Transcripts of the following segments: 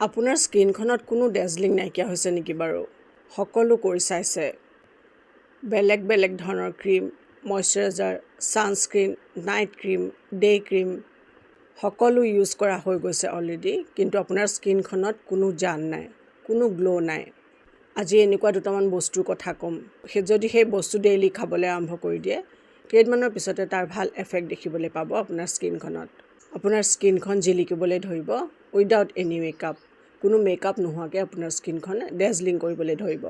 আপোনাৰ স্কিনখনত কোনো ডেজলিং নাইকিয়া হৈছে নেকি বাৰু? সকলো কৰি চাইছে। বেলেগ বেলেগ ধৰণৰ cream moisturiser sunscreen night cream day' cream সকলো ইউজ কৰা হৈ গৈছে অলৰেডি কিন্তু আপোনাৰ স্কিনখনত কোনো জান নাই কোনো গ্ল' নাই। আজি এনেকুৱা দুটামান বস্তুৰ কথা ক'ম। সেই যদি সেই বস্তু ডেইলি খাবলৈ আৰম্ভ কৰি দিয়ে কেইদিনমানৰ পিছতে তাৰ ভাল এফেক্ট দেখিবলৈ পাব আপোনাৰ স্কিনখনত আপোনাৰ স্কিনখন জিলিকিবলৈ ধৰিব উইদাউট এনি মেকআপ কোনো মেকআপ নোহোৱাকৈ আপোনাৰ স্কিনখন ডেজলিং কৰিবলৈ ধৰিব।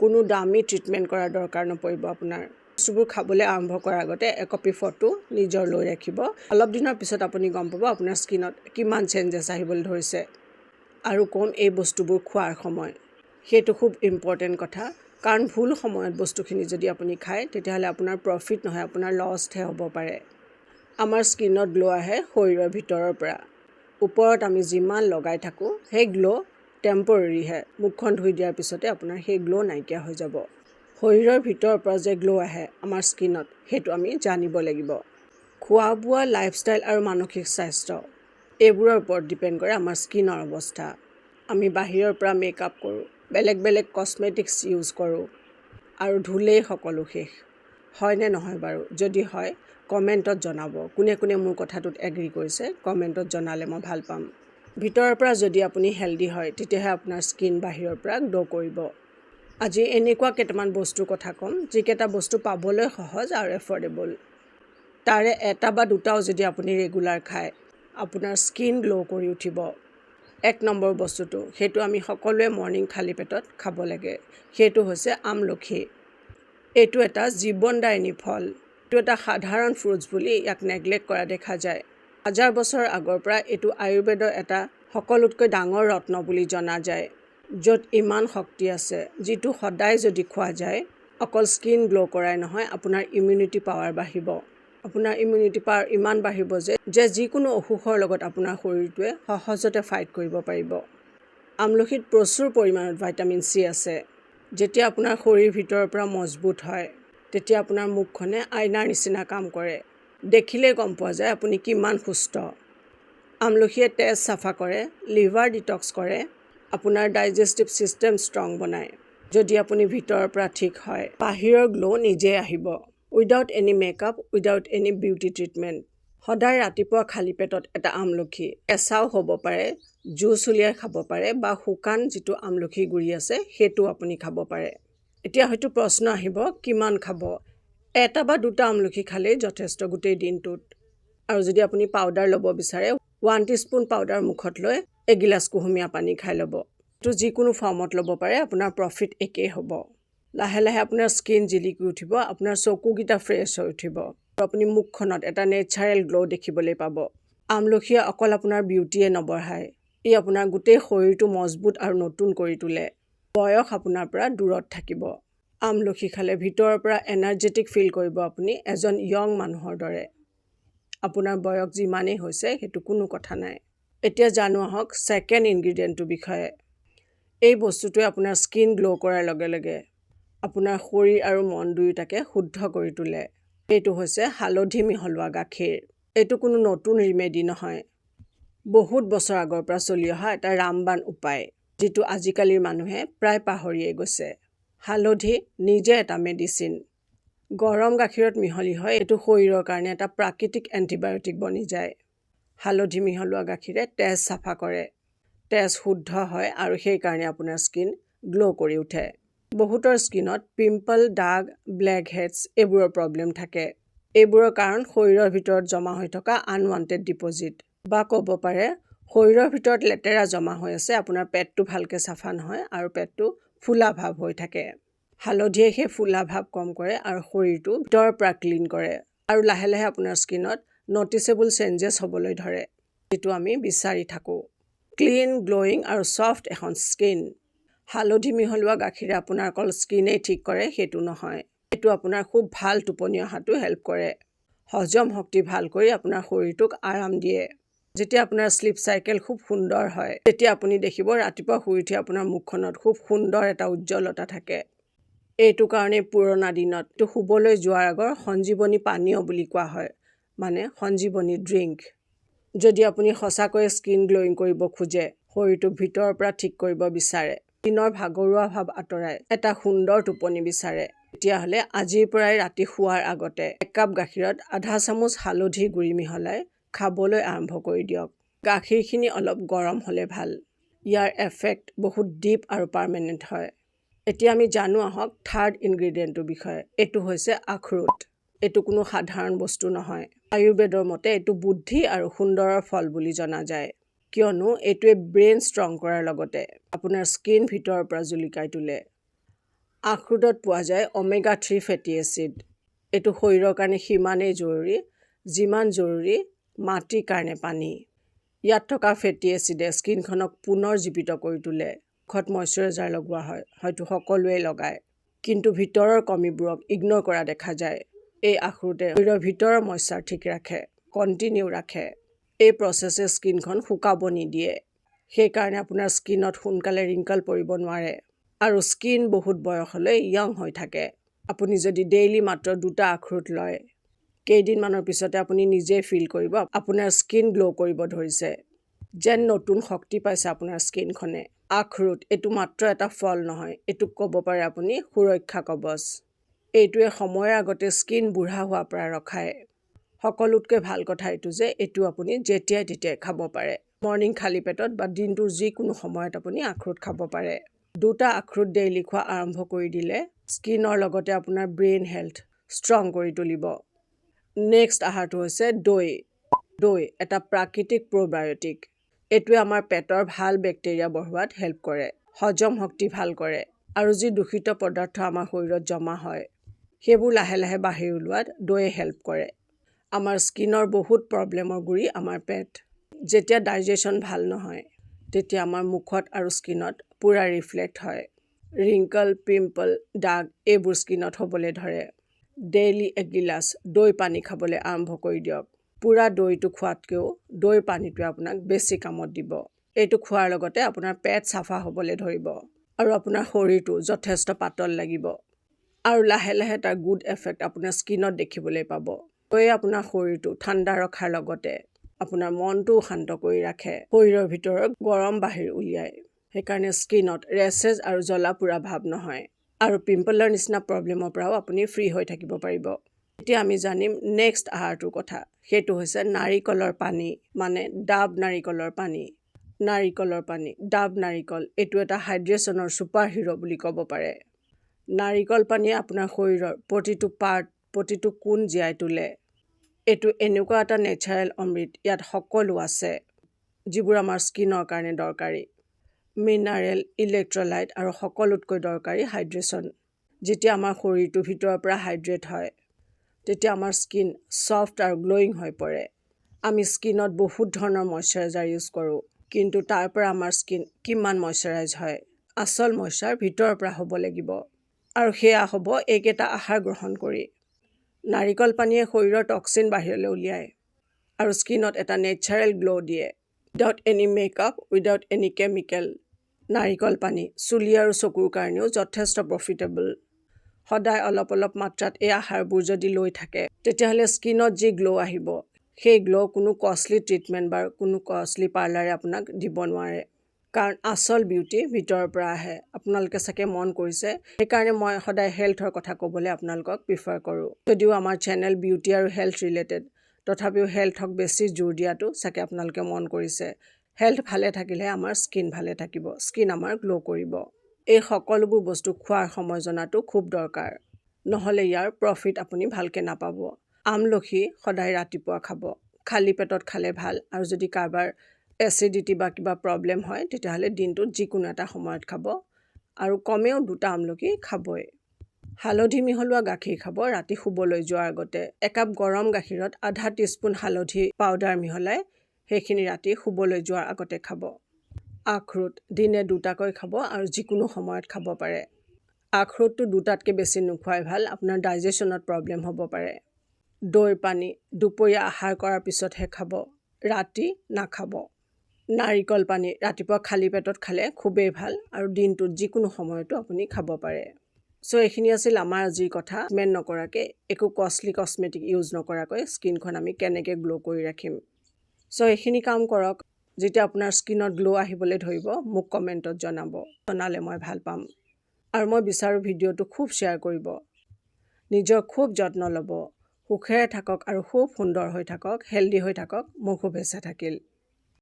কোনো দামী ট্ৰিটমেণ্ট কৰাৰ দৰকাৰ নপৰিব আপোনাৰ। বস্তুবোৰ খাবলৈ আৰম্ভ কৰাৰ আগতে একপি ফটো নিজৰ লৈ ৰাখিব। অলপ দিনৰ পিছত আপুনি গম পাব আপোনাৰ স্কিনত কিমান চেঞ্জেছ আহিবলৈ ধৰিছে আৰু ক'ম এই বস্তুবোৰ খোৱাৰ সময়। সেইটো খুব ইম্পৰ্টেণ্ট কথা। কাৰণ ভুল সময়ত বস্তুখিনি যদি আপুনি খায় তেতিয়াহ'লে আপোনাৰ প্ৰফিট নহয় আপোনাৰ লষ্টহে হ'ব পাৰে। আমাৰ স্কিনত গ্ল' আহে শৰীৰৰ ভিতৰৰ পৰা। ওপৰত আমি যিমান লগাই থাকোঁ সেই গ্ল' টেম্পৰেৰীহে মুখখন ধুই দিয়াৰ পিছতে আপোনাৰ সেই গ্ল' নাইকিয়া হৈ যাব। শৰীৰৰ ভিতৰৰ পৰা যে গ্ল' আহে আমাৰ স্কিনত সেইটো আমি জানিব লাগিব। খোৱা বোৱা লাইফষ্টাইল আৰু মানসিক স্বাস্থ্য এইবোৰৰ ওপৰত ডিপেণ্ড কৰে আমাৰ স্কিনৰ অৱস্থা। আমি বাহিৰৰ পৰা মেকআপ কৰোঁ বেলেগ বেলেগ কছমেটিক্স ইউজ কৰোঁ আৰু ধুলেই সকলো শেষ। হয়নে নহয় বাৰু? যদি হয় কমেণ্টত জনাব। কোনে কোনে মোৰ কথাটোত এগ্ৰী কৰিছে কমেণ্টত জনালে মই ভাল পাম। ভিতৰৰ পৰা যদি আপুনি হেল্ডি হয় তেতিয়াহে আপোনাৰ স্কিন বাহিৰৰ পৰা গ্ল' কৰিব। আজি এনেকুৱা কেইটামান বস্তুৰ কথা ক'ম যিকেইটা বস্তু পাবলৈ সহজ আৰু এফৰ্ডেবল তাৰে এটা বা দুটাও যদি আপুনি ৰেগুলাৰ খায় আপোনাৰ স্কিন গ্ল' কৰি উঠিব। এক নম্বৰ বস্তুটো সেইটো আমি সকলোৱে মৰ্ণিং খালী পেটত খাব লাগে। সেইটো হৈছে আমলখি। এইটো এটা জীৱনদায়িনী ফল। এইটো এটা সাধাৰণ ফ্ৰুটছ বুলি ইয়াক নেগলেক্ট কৰা দেখা যায়। হাজাৰ বছৰ আগৰ পৰা এইটো আয়ুৰ্বেদৰ এটা সকলোতকৈ ডাঙৰ ৰত্ন বুলি জনা যায় য'ত ইমান শক্তি আছে যিটো সদায় যদি খোৱা যায় অকল স্কিন গ্ল' কৰাই নহয় আপোনাৰ ইমিউনিটি পাৱাৰ বাঢ়িব। আপোনাৰ ইমিউনিটি পাৱাৰ ইমান বাঢ়িব যে যে যিকোনো অসুখৰ লগত আপোনাৰ শৰীৰটোৱে সহজতে ফাইট কৰিব পাৰিব। আমলখিত প্ৰচুৰ পৰিমাণত ভাইটামিন চি আছে। যেতিয়া আপোনাৰ শৰীৰ ভিতৰৰ পৰা মজবুত হয় তেতিয়া আপোনাৰ মুখখনে আইনাৰ নিচিনা কাম কৰে। দেখিলেই গম পোৱা যায় আপুনি কিমান সুস্থ। আমলখিয়ে তেজ চাফা কৰে লিভাৰ ডিটক্স কৰে আপোনাৰ ডাইজেষ্টিভ ছিষ্টেম ষ্ট্ৰং বনায়। যদি আপুনি ভিতৰৰ পৰা ঠিক হয় বাহিৰৰ গ্ল' নিজে আহিব। Without any makeup without any beauty treatment. সদায় ৰাতিপুৱা খালী পেটত এটা আমলখি কেঁচাও হ'ব পাৰে জুচ উলিয়াই খাব পাৰে বা শুকান যিটো আমলখি গুৰি আছে সেইটো আপুনি খাব পাৰে। এতিয়া হয়তো প্ৰশ্ন আহিব কিমান খাব? এটা বা দুটা আমলখি খালেই যথেষ্ট গোটেই দিনটোত। আৰু যদি আপুনি পাউডাৰ ল'ব বিচাৰে ওৱান টিস্পুন পাউডাৰ মুখত লৈ এগিলাচ কুহুমীয়া পানী খাই ল'ব। এইটো যিকোনো ফৰ্মত ল'ব পাৰে আপোনাৰ প্ৰফিট একেই হ'ব। লাহে লাহে আপোনাৰ স্কিন জিলিকি উঠিব আপোনাৰ চকুকেইটা ফ্ৰেছ হৈ উঠিব। আপুনি মুখখনত এটা নেচাৰেল গ্ল' দেখিবলৈ পাব। আমলখিয়ে অকল আপোনাৰ বিউটিয়ে নবঢ়ায়। ই আপোনাৰ গোটেই শৰীৰটো মজবুত আৰু নতুন কৰি তোলে। বয়স আপোনাৰ পৰা দূৰত থাকিব। আমলখি খালে ভিতৰৰ পৰা এনাৰ্জেটিক ফিল কৰিব আপুনি এজন য়ং মানুহৰ দৰে। আপোনাৰ বয়স যিমানেই হৈছে সেইটো কোনো কথা নাই। এতিয়া জানো আহক ছেকেণ্ড ইনগ্ৰিডিয়েণ্টটোৰ বিষয়ে। এই বস্তুটোৱে আপোনাৰ স্কিন গ্ল' কৰাৰ লগে লগে আপোনাৰ শৰীৰ আৰু মন দুয়োটাকে শুদ্ধ কৰি তোলে। এইটো হৈছে হালধি মিহলোৱা গাখীৰ। এইটো কোনো নতুন ৰিমেডি নহয়। বহুত বছৰ আগৰ পৰা চলি অহা এটা ৰামবান উপায় যিটো আজিকালিৰ মানুহে প্ৰায় পাহৰিয়ে গৈছে। হালধি নিজে এটা মেডিচিন। গৰম গাখীৰত মিহলি হয় এইটো শৰীৰৰ কাৰণে এটা প্ৰাকৃতিক এণ্টিবায়'টিক বনি যায়। হালধি মিহলোৱা গাখীৰে তেজ চাফা কৰে। তেজ শুদ্ধ হয় আৰু সেইকাৰণে আপোনাৰ স্কিন গ্ল' কৰি উঠে। বহুতৰ স্কিনত পিম্পল দাগ ব্লেক হেডছ এইবোৰৰ প্ৰব্লেম থাকে। এইবোৰৰ কাৰণ শৰীৰৰ ভিতৰত জমা হৈ থকা আনৱান্টেড ডিপ'জিট। বা ক'ব পাৰে শৰীৰৰ ভিতৰত লেতেৰা জমা হৈ আছে আপোনাৰ পেটটো ভালকৈ চাফা নহয় আৰু পেটটো ফুলা ভাৱ হৈ থাকে। হালধিয়ে সেই ফুলা ভাৱ কম কৰে আৰু শৰীৰটো ভিতৰৰ পৰা ক্লিন কৰে আৰু লাহে লাহে আপোনাৰ স্কিনত নটিচেবল চেঞ্জেছ হ'বলৈ ধৰে যিটো আমি বিচাৰি থাকোঁ। ক্লিন গ্ল'য়িং আৰু ছফ্ট এখন স্কিন। হালধি মিহলোৱা গাখীৰে আপোনাৰ অকল স্কিনেই ঠিক কৰে সেইটো নহয়। এইটো আপোনাৰ খুব ভাল টোপনি অহাটো হেল্প কৰে। হজম শক্তি ভাল কৰি আপোনাৰ শৰীৰটোক আৰাম দিয়ে। যেতিয়া আপোনাৰ শ্লিপ চাইকেল খুব সুন্দৰ হয় তেতিয়া আপুনি দেখিব ৰাতিপুৱা শুই উঠি আপোনাৰ মুখখনত খুব সুন্দৰ এটা উজ্জ্বলতা থাকে। এইটো কাৰণে পুৰণা দিনত এইটো শুবলৈ যোৱাৰ আগৰ সঞ্জীৱনী পানীয় বুলি কোৱা হয় মানে সঞ্জীৱনী ড্ৰিংক যদি আপুনি সঁচাকৈয়ে স্কিন গ্ল'য়িং কৰিব খোজে শৰীৰটোক ভিতৰৰ পৰা ঠিক কৰিব বিচাৰে দিনৰ ভাগৰুৱা ভাৱ আঁতৰাই এটা সুন্দৰ টোপনি বিচাৰে তেতিয়াহ'লে আজিৰ পৰাই ৰাতি শোৱাৰ আগতে একাপ গাখীৰত আধা চামুচ হালধি গুড়ি মিহলাই খাবলৈ আৰম্ভ কৰি দিয়ক। গাখীৰখিনি অলপ গৰম হ'লে ভাল। ইয়াৰ এফেক্ট বহুত ডিপ আৰু পাৰ্মানেণ্ট হয়। এতিয়া আমি জানো আহক থাৰ্ড ইনগ্ৰিডিয়েণ্টটোৰ বিষয়ে। এইটো হৈছে আখৰোট। এইটো কোনো সাধাৰণ বস্তু নহয়। আয়ুৰ্বেদৰ মতে এইটো বুদ্ধি আৰু সুন্দৰৰ ফল বুলি জনা যায়। কিয়নো এইটোৱে ব্ৰেইন ষ্ট্ৰং কৰাৰ লগতে আপোনাৰ স্কিন ভিতৰৰ পৰা জুলিকাই তোলে। আখৰোটত পোৱা যায় অমেগা থ্ৰী ফেটি এচিড। এইটো শৰীৰৰ কাৰণে সিমানেই জৰুৰী যিমান জৰুৰী মাটিৰ কাৰণে পানী। ইয়াত থকা ফেটি এচিডে স্কিনখনক পুনৰ জীৱিত কৰি তোলে। মুখত মইশ্চাৰাইজাৰ লগোৱা হয় হয়তো সকলোৱে লগায়। কিন্তু ভিতৰৰ কমিবোৰক ইগন'ৰ কৰা দেখা যায়। এই আখৰোটে শৰীৰৰ ভিতৰৰ মইশ্চাৰ ঠিক ৰাখে কণ্টিনিউ ৰাখে। এই প্ৰচেছে স্কিনখন শুকাব নিদিয়ে। সেইকাৰণে আপোনাৰ স্কিনত সোনকালে ৰিংকল পৰিব নোৱাৰে। আৰু স্কিন বহুত বয়সলৈ য়ং হৈ থাকে। আপুনি যদি ডেইলি মাত্ৰ দুটা আখৰোট লয় কেইদিনমানৰ পিছতে আপুনি নিজে ফিল কৰিব আপোনাৰ স্কিন গ্ল' কৰিব ধৰিছে। যেন নতুন শক্তি পাইছে আপোনাৰ স্কিনখনে আখৰোট এইটো মাত্ৰ এটা ফল নহয় এইটোক ক'ব পাৰে আপুনি সুৰক্ষা কৱচ এইটোৱে সময়ৰ আগতে স্কিন বুঢ়া হোৱাৰ পৰা ৰখায়। সকলোতকৈ ভাল কথা এইটো যে এইটো আপুনি যেতিয়াই তেতিয়াই খাব পাৰে। মৰ্ণিং খালী পেটত বা দিনটোৰ যিকোনো সময়ত আপুনি আখৰোট খাব পাৰে। দুটা আখৰোট ডেইলি খোৱা আৰম্ভ কৰি দিলে স্কিনৰ লগতে আপোনাৰ ব্ৰেইন হেল্থ ষ্ট্ৰং কৰি তুলিব। নেক্সট আহাৰটো হৈছে দৈ। দৈ এটা প্ৰাকৃতিক প্ৰ'বায়'টিক। এইটোৱে আমাৰ পেটৰ ভাল বেক্টেৰিয়া বঢ়োৱাত হেল্প কৰে হজম শক্তি ভাল কৰে আৰু যি দূষিত পদাৰ্থ আমাৰ শৰীৰত জমা হয় সেইবোৰ লাহে লাহে বাহিৰ ওলোৱাত দৈয়ে হেল্প কৰে। আমাৰ স্কিনৰ বহুত প্ৰব্লেমৰ গুৰি আমাৰ পেট। যেতিয়া ডাইজেশ্যন ভাল নহয় তেতিয়া আমাৰ মুখত আৰু স্কিনত পূৰা ৰিফ্লেক্ট হয়। ৰিংকল পিম্পল দাগ এইবোৰ স্কিনত হ'বলৈ ধৰে। ডেইলি এগিলাচ দৈ পানী খাবলৈ আৰম্ভ কৰি দিয়ক। পূৰা দৈটো খোৱাতকৈও দৈ পানীটোৱে আপোনাক বেছি কামত দিব। এইটো খোৱাৰ লগতে আপোনাৰ পেট চাফা হ'বলৈ ধৰিব আৰু আপোনাৰ শৰীৰটো যথেষ্ট পাতল লাগিব আৰু লাহে লাহে তাৰ গুড এফেক্ট আপোনাৰ স্কিনত দেখিবলৈ পাব। দৈয়ে আপোনাৰ শৰীৰটো ঠাণ্ডা ৰখাৰ লগতে আপোনাৰ মনটোও শান্ত কৰি ৰাখে। শৰীৰৰ ভিতৰৰ গৰম বাহিৰ উলিয়ায়। সেইকাৰণে স্কিনত ৰেচেছ আৰু জ্বলা পোৰা ভাৱ নহয়। আৰু পিম্পলৰ নিচিনা প্ৰব্লেমৰ পৰাও আপুনি ফ্ৰী হৈ থাকিব পাৰিব। এতিয়া আমি জানিম নেক্সট আহাৰটোৰ কথা। সেইটো হৈছে নাৰিকলৰ পানী মানে ডাব নাৰিকলৰ পানী। নাৰিকলৰ পানী ডাব নাৰিকল এইটো এটা হাইড্ৰেশ্যনৰ ছুপাৰ হিৰ' বুলি ক'ব পাৰে। নাৰিকল পানীয়ে আপোনাৰ শৰীৰৰ প্ৰতিটো পাৰ্ট প্ৰতিটো কোণ জীয়াই তোলে। এইটো এনেকুৱা এটা নেচাৰেল অমৃত ইয়াত সকলো আছে যিবোৰ আমাৰ স্কিনৰ কাৰণে দৰকাৰী। মিনাৰেল ইলেক্ট্ৰলাইট আৰু সকলোতকৈ দৰকাৰী হাইড্ৰেশ্যন যেতিয়া আমাৰ শৰীৰটো ভিতৰৰ পৰা হাইড্ৰেট হয় তেতিয়া আমাৰ স্কিন ছফ্ট আৰু গ্ল'য়িং হৈ পৰে। আমি স্কিনত বহুত ধৰণৰ মইশ্চাৰাইজাৰ ইউজ কৰোঁ কিন্তু তাৰ পৰা আমাৰ স্কিন কিমান মইশ্চাৰাইজ হয় আচল মইশ্চাৰ ভিতৰৰ পৰা হ'ব লাগিব। আৰু সেয়া হ'ব এইকেইটা আহাৰ গ্ৰহণ কৰি। নাৰিকল পানীয়ে শৰীৰৰ টক্সিন বাহিৰলৈ উলিয়ায় আৰু স্কিনত এটা নেচাৰেল গ্ল' দিয়ে। Without any makeup without any chemical নাৰিকল পানী চুলি আৰু চকুৰ কাৰণেও যথেষ্ট প্ৰফিটেবল সদায় অলপ অলপ মাত্ৰাত এই আহাৰবোৰ যদি লৈ থাকে তেতিয়াহ'লে স্কিনত যি গ্ল' আহিব সেই গ্ল' কোনো কষ্টলি ট্ৰিটমেণ্ট বা কোনো কষ্টলি পাৰ্লাৰে আপোনাক দিব নোৱাৰে। কাৰণ আচল বিউটি ভিতৰৰ পৰা আহে। আপোনালোকে চাগে মন কৰিছে। সেইকাৰণে মই সদায় হেল্থৰ কথা ক'বলৈ আপোনালোকক প্ৰিফাৰ কৰোঁ। যদিও আমাৰ চেনেল বিউটি আৰু হেল্থ ৰিলেটেড তথাপিও হেল্থক বেছি জোৰ দিয়াটো চাগে আপোনালোকে মন কৰিছে। হেল্থ ভালে থাকিলে আমাৰ স্কিন ভালে থাকিব স্কিন আমাৰ গ্ল' কৰিব। এই সকলোবোৰ বস্তু খোৱাৰ সময় জনাটো খুব দৰকাৰ। নহ'লে ইয়াৰ প্ৰফিট আপুনি ভালকৈ নাপাব। আমলখি সদায় ৰাতিপুৱা খাব। খালী পেটত খালে ভাল আৰু যদি কাৰোবাৰ এচিডিটি বা কিবা প্ৰব্লেম হয় তেতিয়াহ'লে দিনটোত যিকোনো এটা সময়ত খাব আৰু কমেও দুটা আমলখি খাবই। হালধি মিহলোৱা গাখীৰ খাব ৰাতি শুবলৈ যোৱাৰ আগতে একাপ গৰম গাখীৰত আধা টিস্পুন হালধি পাউডাৰ মিহলাই সেইখিনি ৰাতি শুবলৈ যোৱাৰ আগতে খাব। আখৰোট দিনে দুটাকৈ খাব আৰু যিকোনো সময়ত খাব পাৰে। আখৰোটটো দুটাতকৈ বেছি নোখোৱাই ভাল আপোনাৰ ডাইজেশ্যনত প্ৰব্লেম হ'ব পাৰে। দৈ পানী দুপৰীয়া আহাৰ কৰাৰ পিছতহে খাব ৰাতি নাখাব। নাৰিকল পানী ৰাতিপুৱা খালী পেটত খালে খুবেই ভাল আৰু দিনটোত যিকোনো সময়তো আপুনি খাব পাৰে। চ' এইখিনি আছিল আমাৰ আজিৰ কথা। মেন নকৰাকৈ একো কষ্টলি কচমেটিক ইউজ নকৰাকৈ স্কিনখন আমি কেনেকৈ গ্ল' কৰি ৰাখিম। চ' এইখিনি কাম কৰক যেতিয়া আপোনাৰ স্কিনত গ্ল' আহিবলৈ ধৰিব মোক কমেণ্টত জনাব। জনালে মই ভাল পাম। আৰু মই বিচাৰোঁ ভিডিঅ'টো খুব শ্বেয়াৰ কৰিব। নিজৰ খুব যত্ন ল'ব। সুখেৰে থাকক আৰু খুব সুন্দৰ হৈ থাকক হেল্ডি হৈ থাকক। মোৰ শুভেচ্ছা থাকিল।